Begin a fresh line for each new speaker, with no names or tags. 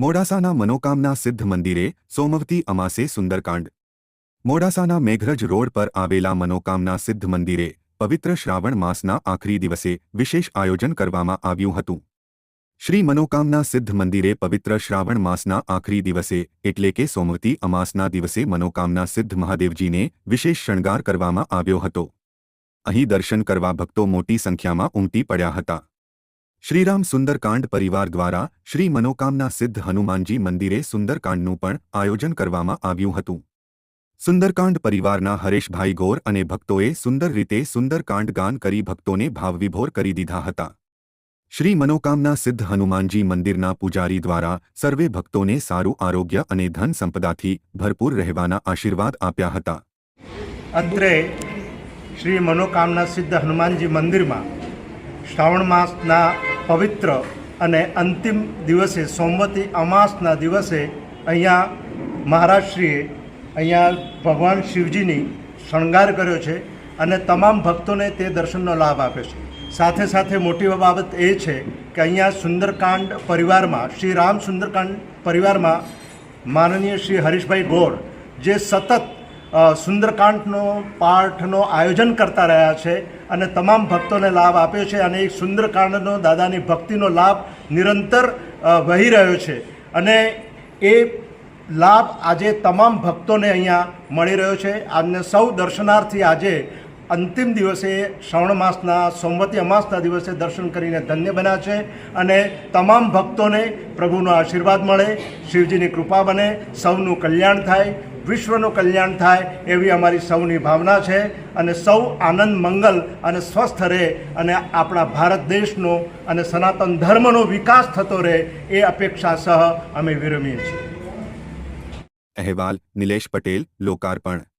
મોડાસાના મનોકામના સિદ્ધ મંદિરે સોમવતી અમાસે સુંદરકાંડ. મોડાસાના મેઘરજ રોડ પર આવેલા મનોકામના સિદ્ધ મંદિરે પવિત્ર શ્રાવણ માસના આખરી દિવસે વિશેષ આયોજન કરવામાં આવ્યું હતું. શ્રી મનોકામના સિદ્ધ મંદિરે પવિત્ર શ્રાવણ માસના આખરી દિવસે એટલે કે સોમવતી અમાસના દિવસે મનોકામના સિદ્ધ મહાદેવજીને વિશેષ શણગાર કરવામાં આવ્યો હતો. અહીં દર્શન કરવા ભક્તો મોટી સંખ્યામાં ઉમટી પડ્યા હતા. શ્રીરામ સુંદરકાંડ પરિવાર દ્વારા શ્રી મનોકામના સિદ્ધ હનુમાનજી મંદિરે સુંદરકાંડનું પણ આયોજન કરવામાં આવ્યું હતું. સુંદરકાંડ પરિવારના હરેશભાઈ ગોર અને ભક્તોએ સુંદર રીતે સુંદરકાંડ ગાન કરી ભક્તોને ભાવવિભોર કરી દીધા હતા. શ્રી મનોકામના સિદ્ધ હનુમાનજી મંદિરના પૂજારી દ્વારા સર્વે ભક્તોને સારું આરોગ્ય અને ધન સંપદાથી ભરપૂર રહેવાના આશીર્વાદ આપ્યા હતા.
અત્રે શ્રી મનોકામના સિદ્ધ હનુમાનજી મંદિરમાં શ્રાવણ માસના પવિત્ર અને અંતિમ દિવસે સોમવતી અમાસના દિવસે અહીંયા મહારાજશ્રીએ અહીંયા ભગવાન શિવજીની શણગાર કર્યો છે અને તમામ ભક્તોને તે દર્શનનો લાભ આપે છે. સાથે સાથે મોટી બાબત એ છે કે અહીંયા સુંદરકાંડ પરિવારમાં, શ્રી રામ સુંદરકાંડ પરિવારમાં માનનીય શ્રી હરીશભાઈ ગોર જે સતત સુંદરકાંડનો પાઠનો આયોજન કરતા રહ્યા છે અને તમામ ભક્તોને લાભ આપ્યો છે અને એ સુંદરકાંડનો દાદાની ભક્તિનો લાભ નિરંતર વહી રહ્યો છે. અને એ લાભ આજે તમામ ભક્તોને અહીંયા મળી રહ્યો છે. આજને સૌ દર્શનાર્થી આજે અંતિમ દિવસે શ્રવણ માસના, સોમવતી અમાસના દિવસે દર્શન કરીને ધન્ય બન્યા છે અને તમામ ભક્તોને પ્રભુનો આશીર્વાદ મળે, શિવજીની કૃપા બને, સૌનું કલ્યાણ થાય. વિશ્વનું કલ્યાણ થાય એવી અમારી સૌની ભાવના છે અને સૌ આનંદ, મંગલ અને સ્વસ્થ રહે અને આપણા ભારત દેશનો અને સનાતન ધર્મનો વિકાસ થતો રહે એ અપેક્ષા સહ અમે વિરમીએ છીએ.
અહેવાલ નિલેશ પટેલ, લોકાર્પણ.